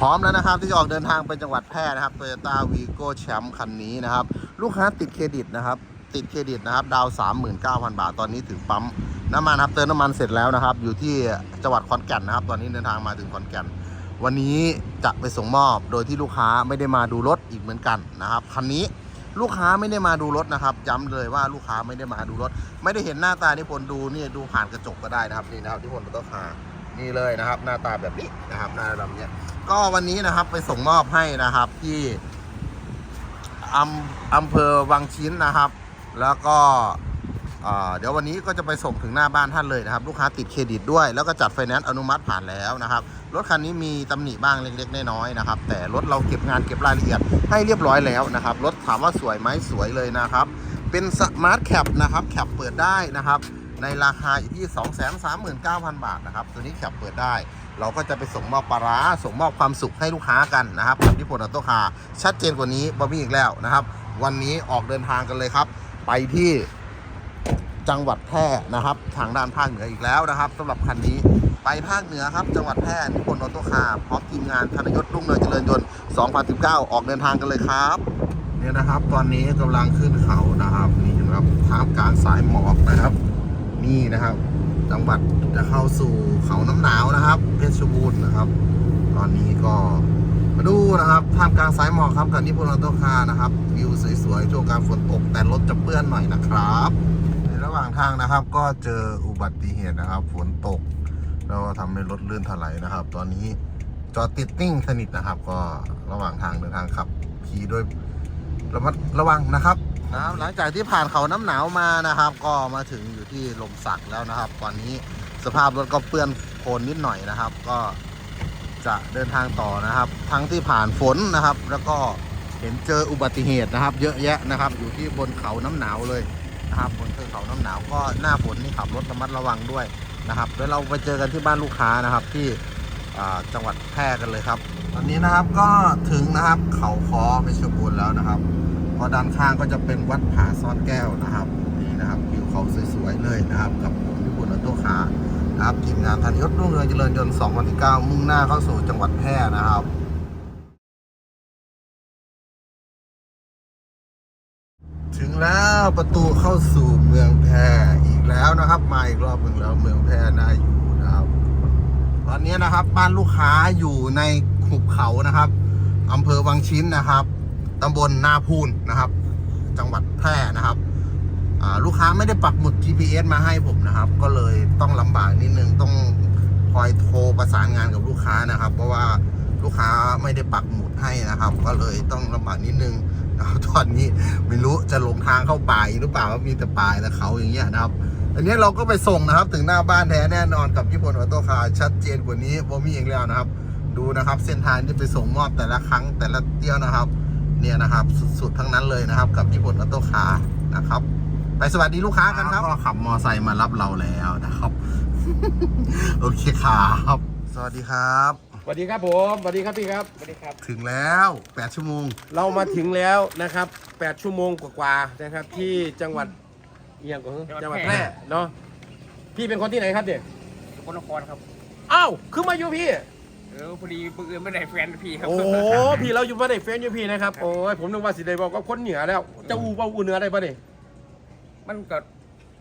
พร้อมแล้วนะครับที่จะออกเดินทางไปจังหวัดแพร่นะครับ Toyota Vigo Champ คันนี้นะครับ ลูกค้าติดเครดิตนะครับ ติดเครดิตนะครับ ดาวน์39,000 บาท ตอนนี้ถึงปั๊มน้ำมันครับเติมน้ำมันเสร็จแล้วนะครับ อยู่ที่จังหวัดขอนแก่นนะครับ ตอนนี้เดินทางมาถึงขอนแก่น วันนี้จะไปส่งมอบโดยที่ลูกค้าไม่ได้มาดูรถอีกเหมือนกันนะครับคันนี้ลูกค้าไม่ได้มาดูรถนะครับ ย้ำเลยว่าลูกค้าไม่ได้มาดูรถ ไม่ได้เห็นหน้าตานิพนธ์ดูนี่ดูผ่านกระจกก็ได้นะครับนี่นะครับนิพนธ์ต้องคา นี่เลยนะครับ หน้าตาแบบนี้นะครับ หน้าแบบเนี้ยก็วันนี้นะครับไปส่งมอบให้นะครับที่อำอำเภอวังชิ้นนะครับ แล้วก็เดี๋ยววันนี้ก็จะไปส่งถึงหน้าบ้านท่านเลยนะครับ ลูกค้าติดเครดิตด้วย แล้วก็จัดไฟแนนซ์อนุมัติผ่านแล้วนะครับ รถคันนี้มีตำหนิบ้างเล็กๆน้อยๆนะครับ แต่รถเราเก็บงานเก็บรายละเอียดให้เรียบร้อยแล้วนะครับ รถถามว่าสวยไหมสวยเลยนะครับ เป็นสมาร์ทแคปนะครับ แคปเปิดได้นะครับ ในราคาอยู่ที่ 239,000 บาทนะครับ ตัวนี้แคปเปิดได้ เราก็จะไปส่งมอบปลาร้าส่งมอบความสุขให้ลูกค้ากันนะครับกับที่พลอัตโตคาชัดเจนกว่านี้บอมี่อีกแล้วนะครับ วันนี้ออกเดินทางกันเลยครับ ไปที่จังหวัดแพร่นะครับ ทางด้านภาคเหนืออีกแล้วนะครับสำหรับคันนี้ไปภาคเหนือครับ จังหวัดแพร่นิพนธ์ออโตคาร์พร้อมทีมงานธนยศรุ่งเรืองเจริญยนต์ 2019 ออกเดินทางกันเลยครับเนี่ยนะครับ ตอนนี้กำลังขึ้นเขานะครับนี่เห็นะครับท่ามกลางสายหมอกนะครับ นี่นะครับ จังหวัดจะเข้าสู่เขาน้ำหนาวนะครับ เพชรบูรณ์นะครับ ตอนนี้ก็มาดูนะครับท่ามกลางสายหมอกครับกับนิพนธ์ออโตคานะครับ วิวสวยๆช่วงการฝนตกแต่รถจะเปื้อนหน่อยนะครับ ในระหว่างทางนะครับ ก็เจออุบัติเหตุนะครับ ฝนตก แล้วก็ทำให้รถลื่นถลายนะครับ ตอนนี้จอติดนิ่งสนิทนะครับ ก็ระหว่างทางเดินทางขับขี่ด้วย ระมัดระวังนะครับนะหลังจากที่ผ่านเขาน้ำหนาวมานะครับ ก็มาถึงอยู่ที่ลมสักแล้วนะครับ ตอนนี้สภาพรถก็เปื้อนโคลนนิดหน่อยนะครับ ก็จะเดินทางต่อนะครับ ทั้งที่ผ่านฝนนะครับ แล้วก็เห็นเจออุบัติเหตุนะครับ เยอะแยะนะครับ อยู่ที่บนเขาน้ำหนาวเลยนะครับบนเทือกเขาน้ำหนาวก็หน้าฝนนี่ขับรถระมัดระวังด้วยนะครับเดี๋ยวเราไปเจอกันที่บ้านลูกค้านะครับที่ จังหวัดแพร่กันเลยครับ ตอนนี้นะครับก็ถึงนะครับเขาคอเพชรบูรณ์แล้วนะครับก็ด้านข้างก็จะเป็นวัดผาซ่อนแก้วนะครับนี่นะครับวิวเขาสวยๆเลยนะครับ กับผมพิบูลออโต้คานะครับทีมงานธัญยศรุ่งเรืองเจริญยนต์2019มุ่งหน้าเข้าสู่จังหวัดแพร่นะครับถึงแล้วประตูเข้าสู่เมืองแพร่อีกแล้วนะครับ มาอีกรอบหนึ่งแล้วเมืองแพร่น่าอยู่ นี้นะครับ บ้านลูกค้าอยู่ในหุบเขานะครับอำเภอวังชิ้นนะครับตำบลนาพูนนะครับ จังหวัดแพร่นะครับลูกค้าไม่ได้ปักหมุด GPS มาให้ผมนะครับ ก็เลยต้องลำบากนิดนึงต้องคอยโทรประสานงานกับลูกค้านะครับ เพราะว่าลูกค้าไม่ได้ปักหมุดให้นะครับ ก็เลยต้องลำบากนิดนึงนะครับตอนนี้ไม่รู้จะหลงทางเข้าป่าหรือเปล่าว่ามีแต่ป่าแต่เขาอย่างเงี้ยนะครับ อันนี้เราก็ไปส่งนะครับ ถึงหน้าบ้านแท้แน่นอนกับญี่ปุ่นออโต้คาร์ชัดเจนกว่านี้โบมีเองแล้วนะครับ ดูนะครับเส้นทางที่ไปส่งมอบแต่ละครั้งแต่ละเที่ยวนะครับ เนี่ยนะครับสุดๆทั้งนั้นเลยนะครับ กับญี่ปุ่นออโต้คาร์นะครับ ไปสวัสดีลูกค้ากันครับก็ขับมอไซค์มารับเราแล้วนะครับ โอเคครับสวัสดีครับสวัสดีครับผมสวัสดีครับพี่ครับสวัสดีครับ ถึงแล้ว 8 ชั่วโมง เรามาถึงแล้วนะครับ 8 ชั่วโมงกว่าๆนะครับที่จังหวัด เอียงก่อนจังหวัดแพร่เนาะพี่เป็นคนที่ไหนครับเด็กสกลนครครับอ้าวคือมาอยู่พี่เออพอดีปืนไม่ได้แฟนพี่ครับโอ้พี่เราอยู่มาได้เฟนอยู่พี่นะครับโอ้ยผมนึกว่าสิได้บอกว่าคนเหนือแล้วเจะอูเบาอูเหนือได้ปะเนี่ยมันก็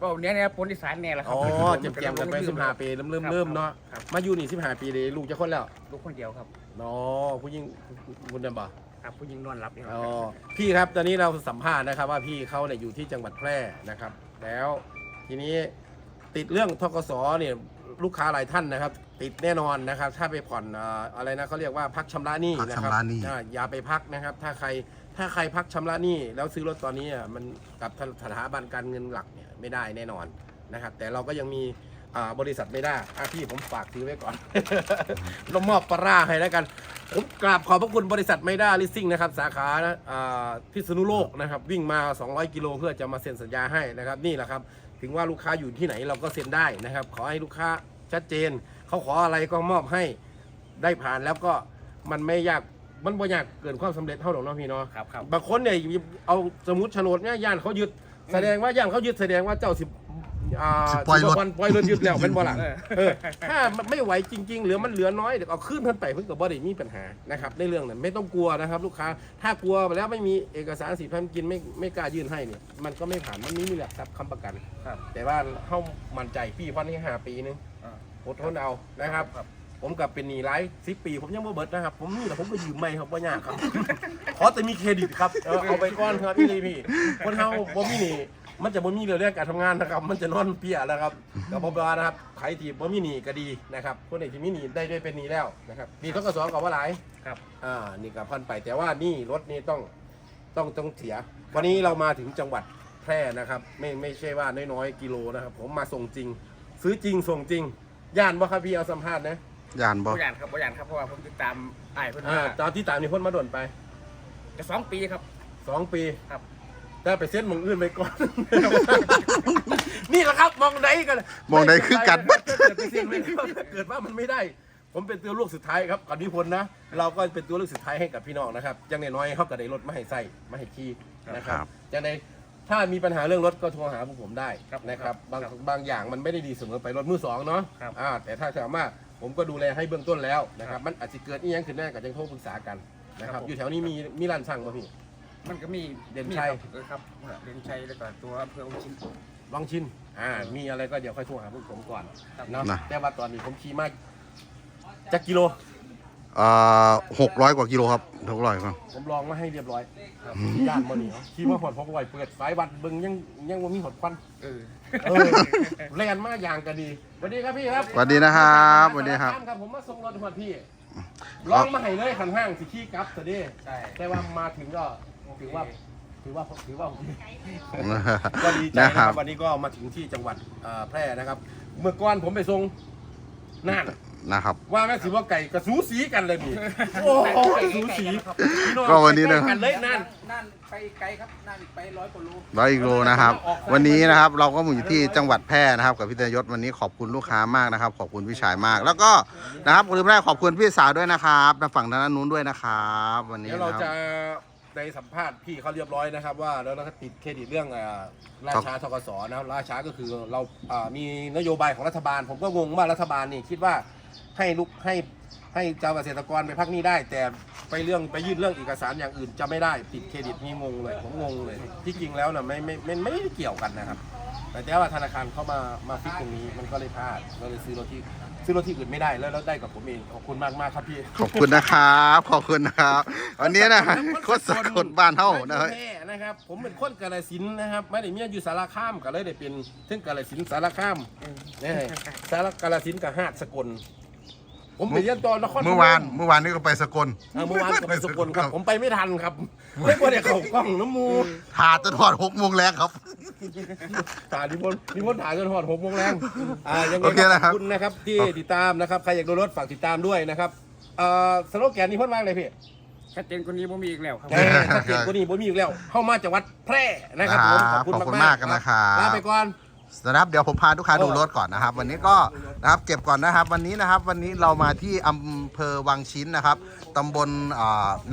ก็เนี้ยเนี่ยพ้นอีสานเนี่ยแหละครัอ๋อเจ็บแกมกันไปสิบห้าปีเริ่มเริ่มเริ่มเนาะครับมาอยู่นี่สิบห้าปีเลยลูกจะคนแล้วลูกคนเดียวครับเนาะผู้หญิงคุณเดิมบ่ ครับผู้หญิงนอนหลับเนี่ยคอ๋รัอบพี่ครับตอนนี้เราสัมภาษณ์นะครับ ว่าพี่เขาเนี่ยอยู่ที่จังหวัดแพร่นะครับ แล้วทีนี้ติดเรื่องทกสเนี่ยลูกค้าหลายท่านนะครับ ติดแน่นอนนะครับ ถ้าไปผ่อนเอ่ออะไรนะเขาเรียกว่าพักชำระหนี้พักนะครัชำระหนี้ อ่าอย่าไปพักนะครับ ถ้าใครถ้าใครพักชำระหนี้แล้วซื้อรถตอนนี้อะมันกับสถาบันการเงินหลักเนี่ยไม่ได้แน่นอนนะครับ แต่เราก็ยังมี อ่าบริษัทไม่ได้อะพี่ผมฝากซื้อไว้ก่อนเรามอบปลาร่าให้แล้วกัน ผมกราบขอบพระคุณบริษัทไมด้าลิสซิ่งนะครับ สาขาอ่าพิษณุโลกนะครับ วิ่งมา 200 กิโลเพื่อจะมาเซ็นสัญญาให้นะครับ นี่แหละครับ ถึงว่าลูกค้าอยู่ที่ไหนเราก็เซ็นได้นะครับ ขอให้ลูกค้าชัดเจน เขาขออะไรก็มอบให้ได้ผ่านแล้วก็มันไม่ยากมันบ่ยากเกินความสำเร็จเท่าหรอกเนาะพี่เนาะ ครับครับ บางคนเนี่ยเอาสมมติโฉนดเนี่ยย่านเขายึดแสดงว่าย่านเขายึดแสดงว่าเจ้าสิ อ่าสิปล่อยรถสิบกว่าวันปล่อยรถยึดแล้วเป็นบ่ล่ะเออเออถ้ามันไม่ไหวจริง ๆ หรือมันเหลือน้อยเดี๋ยวเอาขึ้นเพิ่นไปเพิ่นก็บ่ได้มีปัญหานะครับในเรื่องนั้นไม่ต้องกลัวนะครับ ลูกค้าถ้ากลัวไปแล้วไม่มีเอกสารสิทธิ์ทำกินไม่ไม่กล้ายื่นให้เนี่ยมันก็ไม่ผ่านมันไม่มีหลักทรัพย์ค้ำประกัน ครับ แต่ว่าเฮามั่นใจพี่พันนี่ห้าปีนึงอ่า อดทนเอานะครับครับผมกับเป็นหนี้หลายสิปี ผมยังบ่เบิดนะครับ ผมนี่แต่ผมก็ยืมไม่ครับว่ายากครับ ขอแต่มีเครดิตครับเอาเอาไปก้อนครับพี่ลีพี่คนเฮาบ่มีหนี้ มันจะบ่มีเรื่องเรื่องการทำงานนะครับ มันจะนอนเปียแล้วครับกับบ่ว่านะครับใครที่บ่มีหนี้ก็ดีนะครับคนไหนที่มีหนี้ได้ด้วยเป็นหนี้แล้วนะครับหนี่ทกสก็ว่าหลายครับอ่านี่กับพันไปแต่ว่านี่รถนี่ต้องต้องต้องเสีย วันนี้เรามาถึงจังหวัดแพร่นะครับ ไม่ไม่ใช่ว่าน้อยๆกิโลนะครับ ผมมาส่งจริง ซื้อจริงส่งจริงย่านบ่ครับพี่เอาสัมภาษณ์นะยานบ่บ่ยานครับบ่ยานครับเพราะว่าผมติดตามไอ้ายเพิ่นอ่ามาตอนที่ตามนี่พ้นมาโดนไปจะสองปีครับสองปีครับ แต่ไปเส้นหมองอื่นไปก่อน นี่แหละครับมองไหนกันมองใดคือกัน ถ้าเกิดไปเส้นไม่ได้ถ้าเกิดว่ามันไม่ได้ ผมเป็นตัวลูกสุดท้ายครับกับนิพนธ์นะ เราก็เป็นตัวลูกสุดท้ายให้กับพี่น้องนะครับจังในน้อยเขาก็ได้รถมาให้ใส่มาให้ขี่นะครับครับจังในถ้ามีปัญหาเรื่องรถก็โทรหาพวกผมได้ครับนะครับบางครับบางอย่างมันไม่ได้ดีเสมอไปรถมือสองเนาะครับ อ่าแต่ถ้าถามว่าผมก็ดูแลให้เบื้องต้นแล้วนะครับ มันอาจจะเกิดอีกอย่างขึ้นแน่ก็จะโทรปรึกษากันนะครับ อยู่แถวนี้มีมีร้านช่างป่ะพี่ มันก็มีเด่นชัย มีครับเออครับเด่นชัยแล้วก็ตัวอำเภอองชิน ลองชินอ่า มีอะไรก็เดี๋ยวค่อยโทรหาพวกผมก่อนครับ เนาะนะ แต่ว่าตอนนี้ผมขี่มากจักกิโลเอ่อหกร้อยกว่ากิโลครับหกร้อยครับผมลองมาให้เรียบร้อยครับย่านบ่นี่ขี่มาหอดพกไว้เปิดสายวัดเบิ่งยังยังว่ามีหอดควันเออ เออแล่นมาอย่างก็ดีสวัสดีครับพี่ครับสวัสดีนะครับสวัสดีครับ ครับผมมาส่งรถหอดพี่ ลองมาให้เลยขันห้างสิขี่กลับซะเด้ใช่ แต่ว่ามาถึงก็ ถือว่าถือว่าถือว่าก็ดีใจนะนะคครัรับบ วันนี้ก็มาถึงที่จังหวัดเอ่อแพร่นะครับ เมื่อก่อนผมไปส่งน่าน นะครับ ว่าแม่สิว่าไก่กระสูสีกันเลยนี่โอ้โหสูสีพี่องก็วันนี้นะ ใกล้ๆกันเลยน่านนั่นไปไกลครับนั่นไปร้อยกว่าโล ร้อยอีกโลนะครับ วันนี้นะครับเราก็อยู่ที่จังหวัดแพร่นะครับ กับพี่เตยศวันนี้ขอบคุณลูกค้ามากนะครับ ขอบคุณพี่ชายมาก แล้วก็นะครับลืมไม่ได้ขอบคุณพี่สาวด้วยนะครับทางฝั่งด้านนู้นด้วยนะครับ วันนี้เดี๋ยวเรานะคจะรับ ในสัมภาษณ์พี่เขาเรียบร้อยนะครับ ว่าแล้วเราก็ติดเครดิตเรื่องเอ่อราชาทกศนะครับราชาก็คือเราอ่ามีนโยบายของรัฐบาล ผมก็งงว่ารัฐบาลนี่คิดว่าให้ลูกให้ให้เจ้าเกษตรกรไปพักหนี้ได้ แต่ไปเรื่องไปยื่นเรื่องเอกสารอย่างอื่นจะไม่ได้ติดเครดิตนี่งงเลย ผมงงเลย ที่จริงแล้วนะไม่ไม่ไม่ไม่ได้เกี่ยวกันนะครับ แต่แต่ว่าธนาคารเข้ามามาฟิกตรงนี้มันก็เลยพลาดก็เลยซื้อรถที่ซื้อรถที่อื่นไม่ได้แล้วแล้วได้กับผมเองขอบคุณมากมากๆครับพี่ขอบคุณนะครับ ขอบคุณนะครับวันนี้นะโคตรสะกดบ้านเท่านะไม่เฮ้ยแน่นะครับผมเป็นคนกาลสินธุ์นะครับไม่ได้เมียอยู่สารคามก็เลยได้เป็นถึงกาลสินธุ์สารคามนี่สารกาลสินธุ์กับหาดสกลผมไปเรียนตอนนครพมเมื่อวานเมื่อวานนี้ก็ไปสกลอ่าเมื่อวานก็ไปสกลครับ ผมไปไม่ทันครับไม่ควรได้เข้ากล้องน้ำมูหาจนทอดหกโมงแรงครับ ถ่ายนิพนธ์นิพนธ์ถ่ายจนหอดหกโมงแรงอ่ายังไงโอเคก็นะขครัอบบคุณนะครับที่ติดตามนะครับใครอยากดูรถฝากติดตามด้วยนะครับเอ่อสโลแกนนิพนธ์ว่าอะไรพี่ชัดเจนกว่านี้ผมมีอีกแล้วครับแน่ถ้าเกิดกว่านี้ผมมีอยู่แล้วเข้ามาจากวัดแพร่นะครับผมขอบคุณขอบคุณมากมากกันนะครับลาไปก่อน นะครับเดี๋ยวผมพาลูกค้าดูรถก่อนนะครับ วันนี้ก็นะครับเก็บก่อนนะครับ วันนี้นะครับวันนี้เรามาที่อำเภอวังชิ้นนะครับตำบล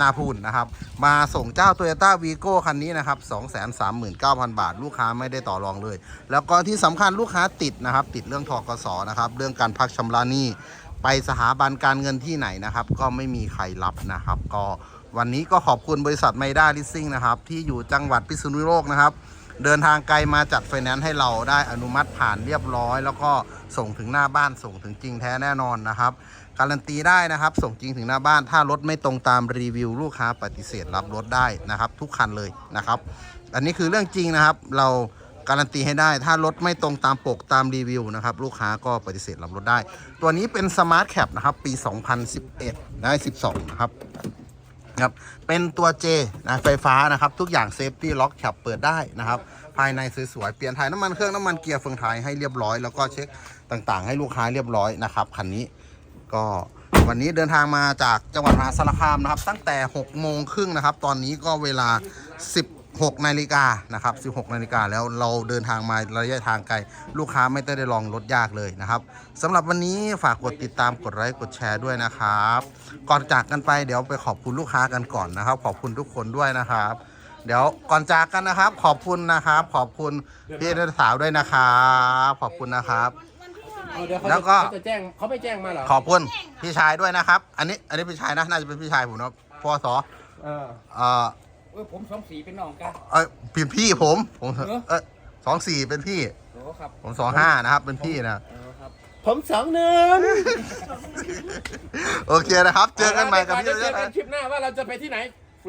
นาพูนนะครับ มาส่งเจ้า t o y ยต้าวีโก้คันนี้นะครับ 239,000 บาท ลูกค้าไม่ได้ต่อรองเลย แล้วก็ที่สำคัญลูกค้าติดนะครับ ติดเรื่องทกสนะครับ เรื่องการพักชำระหนี้ไปสถาบันการเงินที่ไหนนะครับ ก็ไม่มีใครรับนะครับ ก็วันนี้ก็ขอบคุณบริษัทไมด้าลิสซิ่งนะครับที่อยู่จังหวัดพิษณุโลกนะครับ เดินทางไกลมาจัดไฟแนนซ์ให้เราได้อนุมัติผ่านเรียบร้อย แล้วก็ส่งถึงหน้าบ้านส่งถึงจริงแท้แน่นอนนะครับ การันตีได้นะครับ ส่งจริงถึงหน้าบ้าน ถ้ารถไม่ตรงตามรีวิวลูกค้าปฏิเสธรับรถได้นะครับ ทุกคันเลยนะครับ อันนี้คือเรื่องจริงนะครับ เราการันตีให้ได้ ถ้ารถไม่ตรงตามปกตามรีวิวนะครับ ลูกค้าก็ปฏิเสธรับรถได้ ตัวนี้เป็นสมาร์ทแคปนะครับ ปี 2011นะ12 นะครับ ครับเป็นตัว J นะไฟฟ้านะครับทุกอย่างเซฟตี้ล็อกแคปเปิดได้นะครับภายในสวยๆเปลี่ยนถ่ายน้ำมันเครื่องน้ำมันเกียร์เฟืองท้ายให้เรียบร้อยแล้วก็เช็คต่างๆ ให้ลูกค้าเรียบร้อยนะครับคันนี้ก็วันนี้เดินทางมาจากจังหวัดมหาสารคามนะครับ ตั้งแต่6โมงครึ่งนะครับ ตอนนี้ก็เวลา 16นาฬิกานะครับ16นาฬิกาแล้วเราเดินทางมาระยะทางไกล ลูกค้าไม่ได้ลองรถยากเลยนะครับสำหรับวันนี้ฝากกดติดตามกดไลค์กดแชร์ด้วยนะครับ ก่อนจากกันไปเดี๋ยวไปขอบคุณลูกค้ากันก่อนนะครับ ขอบคุณทุกคนด้วยนะครับ เดี๋ยวก่อนจากกันนะครับ ขอบคุณนะครับ ขอบคุณพี่นักสาวด้วยนะครับขอบคุณนะครับ เอาเดี๋ยวเขาแล้วจะก็ เขาจะแจ้งเขาไม่แจ้งมาเหรอขอบคุณพี่ชายด้วยนะครับ อันนี้อันนี้พี่ชายนะน่าจะเป็นพี่ชายผมนะพศเออ เอ่อ เออผมสองสีเป็นน้องกัน เอ้ยเป็นพี่ผม ผมเหรอ เออสองสี่เป็นพี่ โอ้ครับผมสองห้านะครับ เป็นพี่นะ เออครับ ผมสองหนึ่งโอเคนะครับ เจอกันใหม่กับพี่เดี๋ยวเจเยออะกันนะคลิปหน้าว่าเราจะไปที่ไหน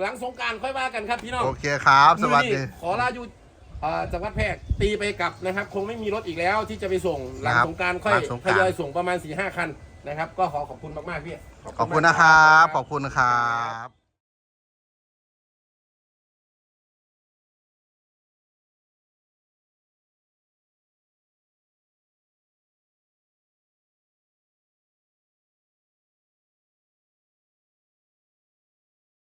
หลังสงกรารค่อยว่ากันครับพี่น้องโอเคครับ สวัสมือดี นี่ขอลาอยู่เอ่อจังหวัดแพร่ตีไปกลับนะครับ คงไม่มีรถอีกแล้วที่จะไปส่งหลังครับสงกรารค่อยหลังสงกทรานต์ ยอยส่งประมาณ4ี่ห้าคันนะครับ ก็ขอขอบคุณมากๆพี่ ขอบคุณนะครับ ขอบคุณครับ